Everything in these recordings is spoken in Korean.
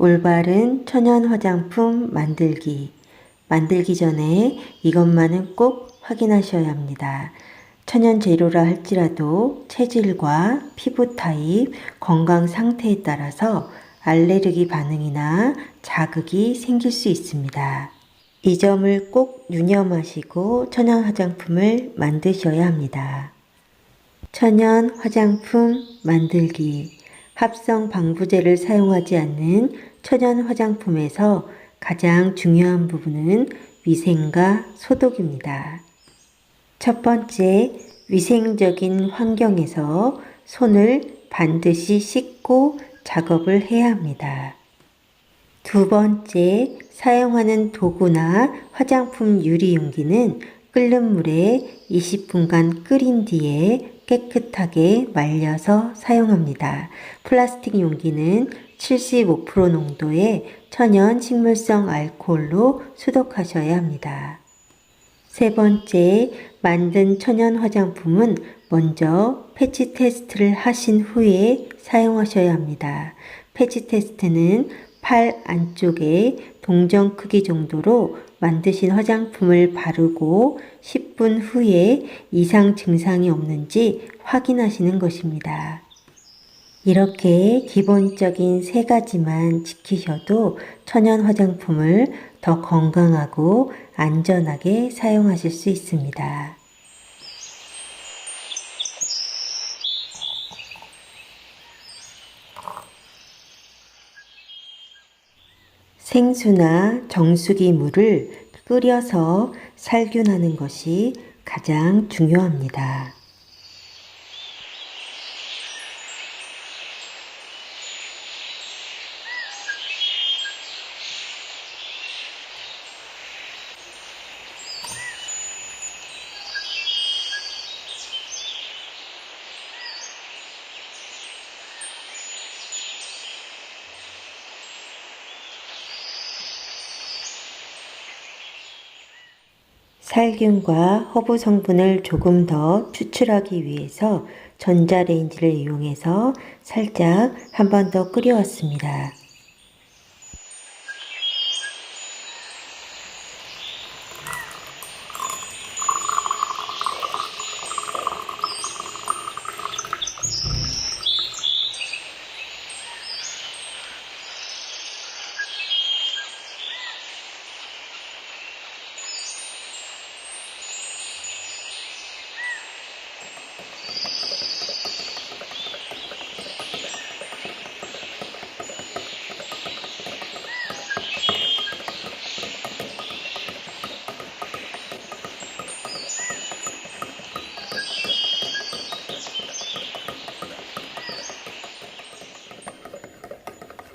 올바른 천연 화장품 만들기. 만들기 전에 이것만은 꼭 확인하셔야 합니다. 천연 재료라 할지라도 체질과 피부 타입, 건강 상태에 따라서 알레르기 반응이나 자극이 생길 수 있습니다. 이 점을 꼭 유념하시고 천연 화장품을 만드셔야 합니다. 천연 화장품 만들기. 합성 방부제를 사용하지 않는 천연 화장품에서 가장 중요한 부분은 위생과 소독입니다. 첫 번째, 위생적인 환경에서 손을 반드시 씻고 작업을 해야 합니다. 두 번째, 사용하는 도구나 화장품 유리 용기는 끓는 물에 20분간 끓인 뒤에 깨끗하게 말려서 사용합니다. 플라스틱 용기는 75% 농도의 천연 식물성 알코올로 소독하셔야 합니다. 세 번째, 만든 천연 화장품은 먼저 패치 테스트를 하신 후에 사용하셔야 합니다. 패치 테스트는 팔 안쪽에 동전 크기 정도로 만드신 화장품을 바르고 10분 후에 이상 증상이 없는지 확인하시는 것입니다. 이렇게 기본적인 세 가지만 지키셔도 천연 화장품을 더 건강하고 안전하게 사용하실 수 있습니다. 생수나 정수기 물을 끓여서 살균하는 것이 가장 중요합니다. 살균과 허브 성분을 조금 더 추출하기 위해서 전자레인지를 이용해서 살짝 한 번 더 끓여왔습니다.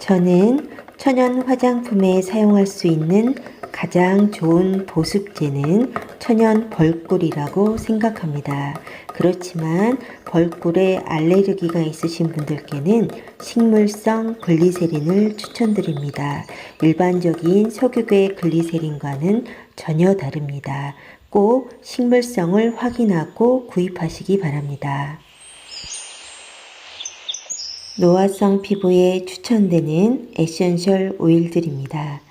저는 천연 화장품에 사용할 수 있는 가장 좋은 보습제는 천연 벌꿀이라고 생각합니다. 그렇지만 벌꿀에 알레르기가 있으신 분들께는 식물성 글리세린을 추천드립니다. 일반적인 석유계 글리세린과는 전혀 다릅니다. 꼭 식물성을 확인하고 구입하시기 바랍니다. 노화성 피부에 추천되는 에센셜 오일들입니다.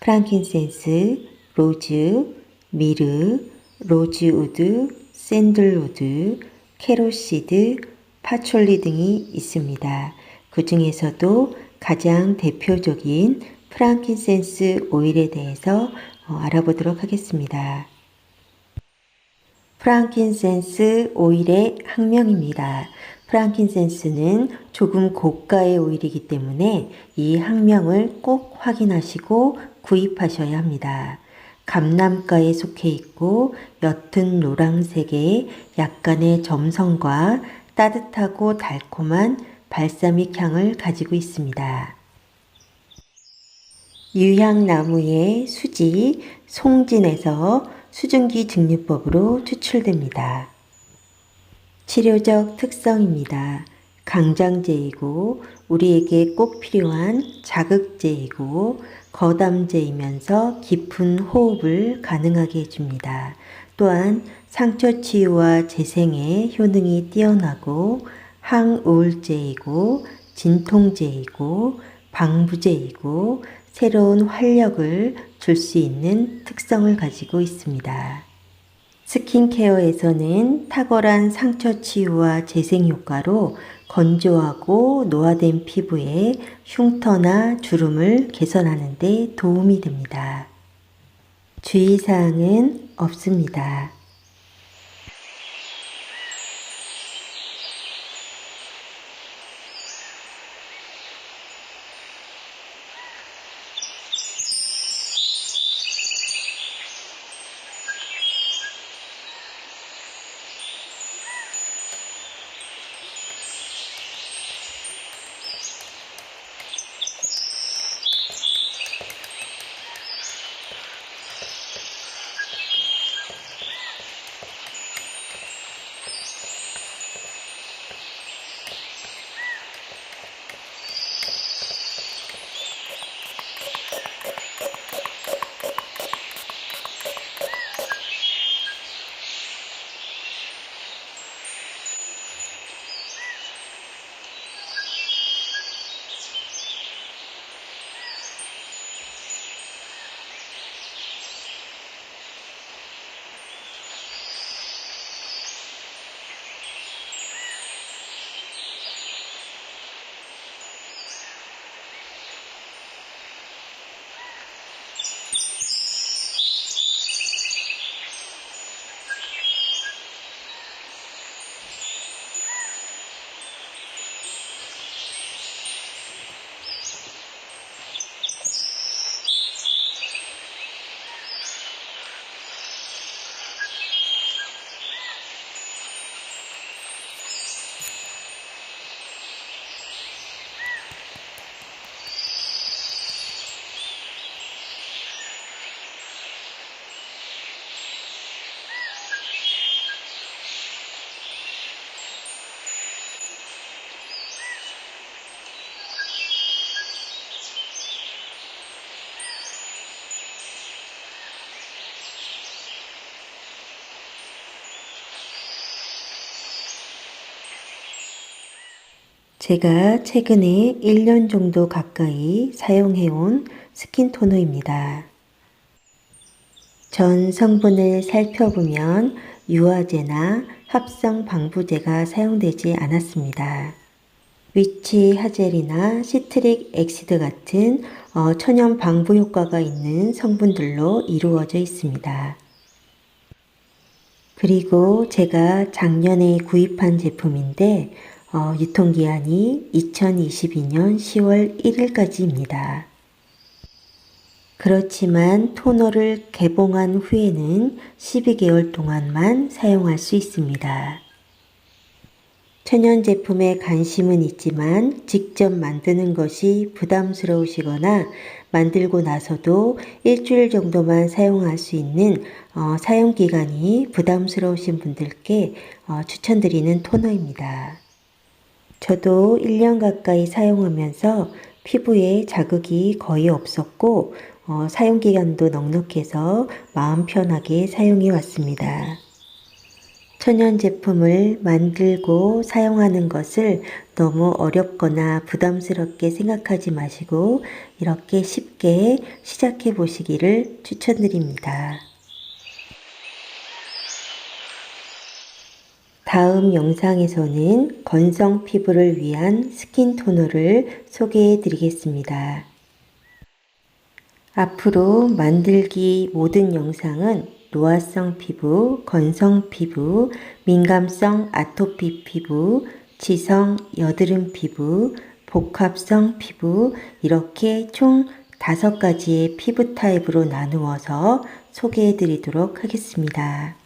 프랑킨센스, 로즈, 미르, 로즈우드, 샌들우드, 캐로시드, 파촐리 등이 있습니다. 그 중에서도 가장 대표적인 프랑킨센스 오일에 대해서 어, 알아보도록 하겠습니다. 프랑킨센스 오일의 학명입니다. 프랑킨센스는 조금 고가의 오일이기 때문에 이 학명을 꼭 확인하시고 구입하셔야 합니다. 감람가에 속해 있고 옅은 노란색의 약간의 점성과 따뜻하고 달콤한 발사믹 향을 가지고 있습니다. 유향나무의 수지, 송진에서 수증기 증류법으로 추출됩니다. 치료적 특성입니다. 강장제이고 우리에게 꼭 필요한 자극제이고 거담제이면서 깊은 호흡을 가능하게 해줍니다. 또한 상처 치유와 재생에 효능이 뛰어나고 항우울제이고 진통제이고 방부제이고 새로운 활력을 줄 수 있는 특성을 가지고 있습니다. 스킨케어에서는 탁월한 상처 치유와 재생 효과로 건조하고 노화된 피부에 흉터나 주름을 개선하는 데 도움이 됩니다. 주의사항은 없습니다. 제가 최근에 1년 정도 가까이 사용해온 스킨 토너입니다. 전 성분을 살펴보면 유화제나 합성 방부제가 사용되지 않았습니다. 위치 하젤이나 시트릭 엑시드 같은 어, 천연 방부 효과가 있는 성분들로 이루어져 있습니다. 그리고 제가 작년에 구입한 제품인데 어, 유통기한이 2022년 10월 1일까지입니다. 그렇지만 토너를 개봉한 후에는 12개월 동안만 사용할 수 있습니다. 천연 제품에 관심은 있지만 직접 만드는 것이 부담스러우시거나 만들고 나서도 일주일 정도만 사용할 수 있는 어, 사용 기간이 부담스러우신 분들께 어, 추천드리는 토너입니다. 저도 1년 가까이 사용하면서 피부에 자극이 거의 없었고 어, 사용기간도 넉넉해서 마음 편하게 사용해 왔습니다. 천연 제품을 만들고 사용하는 것을 너무 어렵거나 부담스럽게 생각하지 마시고 이렇게 쉽게 시작해 보시기를 추천드립니다. 다음 영상에서는 건성 피부를 위한 스킨 토너를 소개해 드리겠습니다. 앞으로 만들기 모든 영상은 노화성 피부, 건성 피부, 민감성 아토피 피부, 지성 여드름 피부, 복합성 피부 이렇게 총 다섯 가지의 피부 타입으로 나누어서 소개해 드리도록 하겠습니다.